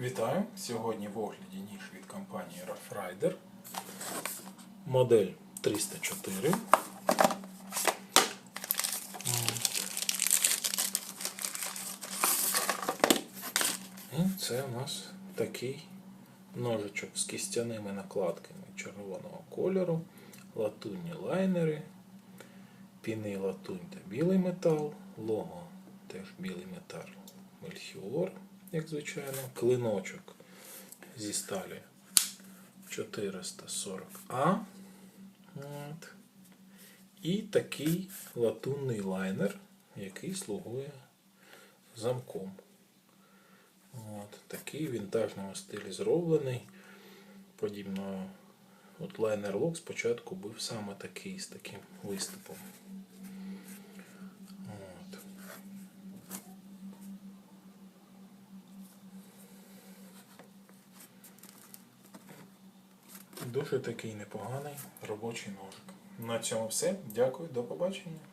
Вітаю! Сьогодні в огляді ніж від компанії Rough Rider. Модель 304. І це у нас такий ножичок з кістяними накладками червоного кольору, латунні лайнери, піни латунь та білий метал, лого теж білий метал, мельхіор, як звичайно, клиночок зі сталі 440А. От. І такий латунний лайнер, який слугує замком. От, такий в вінтажному стилі зроблений. Подібно от лайнер лок спочатку був саме такий з таким виступом. Дуже такий непоганий робочий ножик. На цьому все. Дякую, до побачення.